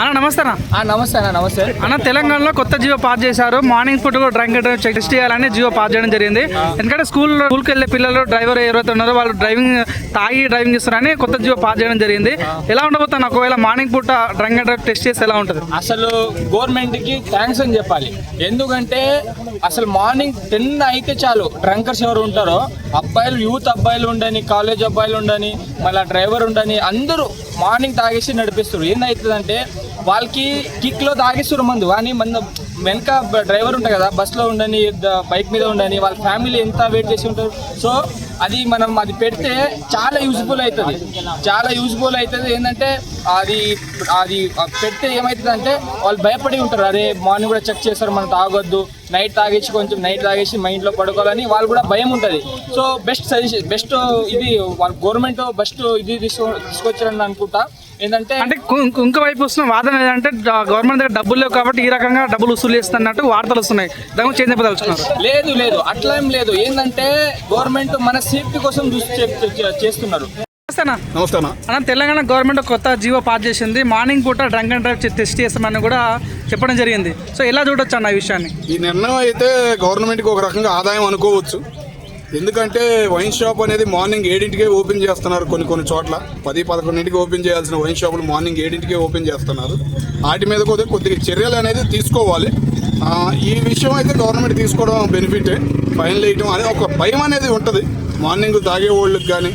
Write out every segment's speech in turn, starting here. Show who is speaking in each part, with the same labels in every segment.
Speaker 1: అన్న నమస్తే అన్న.
Speaker 2: నమస్తే అన్న నమస్తే.
Speaker 1: అన్న తెలంగాణలో కొత్త జియో పాస్ చేశారు. మార్నింగ్ పూట కూడా డ్రైవింగ్ టెస్ట్ చేయాలని జియో పాస్ చేయడం జరిగింది. ఎందుకంటే స్కూల్ స్కూల్కి వెళ్ళే పిల్లలు డ్రైవర్ ఎవరైతే ఉన్నారో వాళ్ళు డ్రైవింగ్ తాగి డ్రైవింగ్ చేస్తారని కొత్త జియో పాస్ చేయడం జరిగింది. ఎలా ఉండబోతాను ఒకవేళ మార్నింగ్ పూట డ్రైవింగ్ డ్రైవ్ టెస్ట్ చేస్తే ఎలా ఉంటుంది?
Speaker 2: అసలు గవర్నమెంట్కి థ్యాంక్స్ అని చెప్పాలి. ఎందుకంటే అసలు మార్నింగ్ టెన్ అయితే చాలు డ్రంకర్స్ ఎవరు ఉంటారో అబ్బాయిలు యూత్ అబ్బాయిలు ఉండని కాలేజ్ అబ్బాయిలు ఉండని మళ్ళీ డ్రైవర్ ఉండని అందరూ మార్నింగ్ తాగేసి నడిపిస్తారు. ఏందవుతుందంటే వాళ్ళకి కిక్లో మందు. కానీ మన వెనక డ్రైవర్ ఉంటాయి కదా బస్లో ఉండని బైక్ మీద ఉండని వాళ్ళ ఫ్యామిలీ ఎంత వెయిట్ చేసి ఉంటారు? సో అది మనం అది పెడితే చాలా యూజ్ఫుల్ అవుతుంది చాలా యూజ్ఫుల్ అవుతుంది ఏంటంటే అది అది పెడితే ఏమవుతుంది అంటే వాళ్ళు భయపడి ఉంటారు. అరే మార్నింగ్ కూడా చెక్ చేస్తారు మనం తాగొద్దు. నైట్ తాగేసి కొంచెం నైట్ తాగేసి మైండ్లో పడుకోవాలని వాళ్ళు కూడా భయం ఉంటుంది. సో బెస్ట్ సజెషన్ బెస్ట్ ఇది వాళ్ళ గవర్నమెంట్ బెస్ట్ ఇది తీసుకో తీసుకొచ్చారని అనుకుంటా. ఏంటంటే
Speaker 1: అంటే కు- ఇంకో- వైపు వస్తున్న వాదన ఏంటంటే గవర్నమెంట్ దగ్గర డబ్బులు లేవు కాబట్టి ఈ రకంగా డబ్బులు వసూలు చేస్తున్నట్టు వార్తలు వస్తున్నాయి. దాని గురించి ఏం చెప్పదలుచున్నారు
Speaker 2: లేదు లేదు. అట్లా ఏం లేదు. ఏంటంటే గవర్నమెంట్ మన సేఫ్టీ కోసం చూసి చేస్తున్నారు.
Speaker 1: నమస్తే అన్న. తెలంగాణ గవర్నమెంట్ కొత్త జీవో పాస్ చేసింది. మార్నింగ్ పూట డ్రంక్ అండ్ డ్రైవ్ టెస్ట్ చేస్తామని కూడా చెప్పడం జరిగింది. సో ఎలా చూడొచ్చు అన్న ఈ విషయాన్ని?
Speaker 3: ఈ నిర్ణయం అయితే గవర్నమెంట్కి ఒక రకంగా ఆదాయం అనుకోవచ్చు. ఎందుకంటే వైన్ షాప్ అనేది మార్నింగ్ ఏడింటికే ఓపెన్ చేస్తున్నారు కొన్ని కొన్ని చోట్ల. పది పదకొండింటికి ఓపెన్ చేయాల్సిన వైన్ షాపులు మార్నింగ్ ఏడింటికే ఓపెన్ చేస్తున్నారు. వాటి మీద కూడా కొద్దిగా చర్యలు అనేది తీసుకోవాలి. ఈ విషయం అయితే గవర్నమెంట్ తీసుకోవడం బెనిఫిటే. ఫైన్ వేయటం అనేది ఒక భయం అనేది ఉంటుంది. మార్నింగ్ తాగే వాళ్ళకి కానీ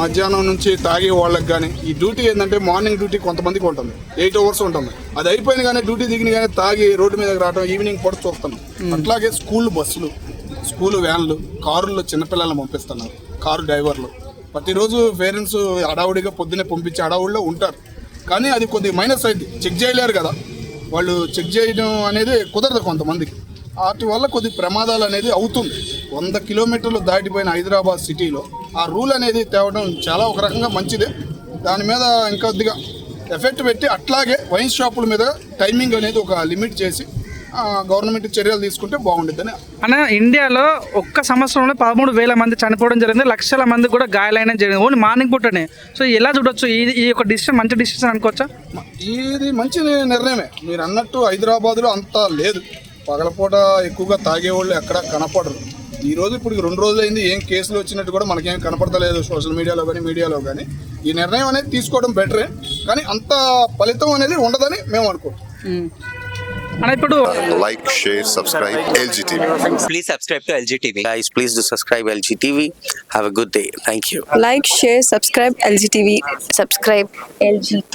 Speaker 3: మధ్యాహ్నం నుంచి తాగే వాళ్ళకి కానీ ఈ డ్యూటీ ఏంటంటే మార్నింగ్ డ్యూటీ కొంతమందికి ఉంటుంది. ఎయిట్ అవర్స్ ఉంటుంది. అది అయిపోయింది కానీ డ్యూటీ దిగిన కానీ తాగి రోడ్డు మీదకి రావడం ఈవినింగ్ కూడా చూస్తున్నాం. అట్లాగే స్కూల్ బస్సులు. స్కూల్ వ్యాన్లు కారుల్లో చిన్నపిల్లలను పంపిస్తున్నారు కారు డ్రైవర్లు. ప్రతిరోజు పేరెంట్స్ హడావుడిగా పొద్దున్నే పంపించి అడావుడిలో ఉంటారు. కానీ అది కొద్దిగా మైనస్ అయింది. చెక్ చేయలేరు కదా. వాళ్ళు చెక్ చేయడం అనేది కుదరదు కొంతమందికి. వాటి వల్ల కొద్ది ప్రమాదాలు అనేది అవుతుంది. వంద కిలోమీటర్లు దాటిపోయిన హైదరాబాద్ సిటీలో ఆ రూల్ అనేది తేవడం చాలా ఒక రకంగా మంచిదే. దాని మీద ఇంకొద్దిగా ఎఫెక్ట్ పెట్టి అట్లాగే వైన్ షాపుల మీద టైమింగ్ అనేది ఒక లిమిట్ చేసి గవర్నమెంట్ చర్యలు తీసుకుంటే బాగుంటుందని
Speaker 1: అన్న ఇండియాలో ఒక్క సంవత్సరంలో పదమూడు వేల మంది చనిపోవడం జరిగింది. లక్షల మంది కూడా గాయాలైన జరిగింది. Only morning పూటనే. సో ఎలా చూడొచ్చు? ఈ ఈ యొక్క డిసిషన్ మంచి డిసిషన్ అనుకోవచ్చా?
Speaker 3: ఇది మంచి నిర్ణయమే. మీరు అన్నట్టు హైదరాబాద్లో అంత లేదు. పగలపూట ఎక్కువగా తాగేవాళ్ళు ఎక్కడ కనపడరు. ఈ రోజు ఇప్పుడు రెండు రోజులు అయింది ఏం కేసులు వచ్చినట్టు కూడా మనకేం కనపడతలేదు సోషల్ మీడియాలో కానీ మీడియాలో కానీ ఈ నిర్ణయం అనేది తీసుకోవడం బెటరే. కానీ అంత ఫలితం అనేది ఉండదని మేము అనుకుంటాం
Speaker 1: అన్న ఇప్పుడు
Speaker 4: like, share, subscribe, LGTV.
Speaker 5: Please subscribe to LG TV.
Speaker 6: Guys, please do subscribe LG TV. Have a good day. Thank you.
Speaker 7: like, share, subscribe LGTV. Subscribe LGT.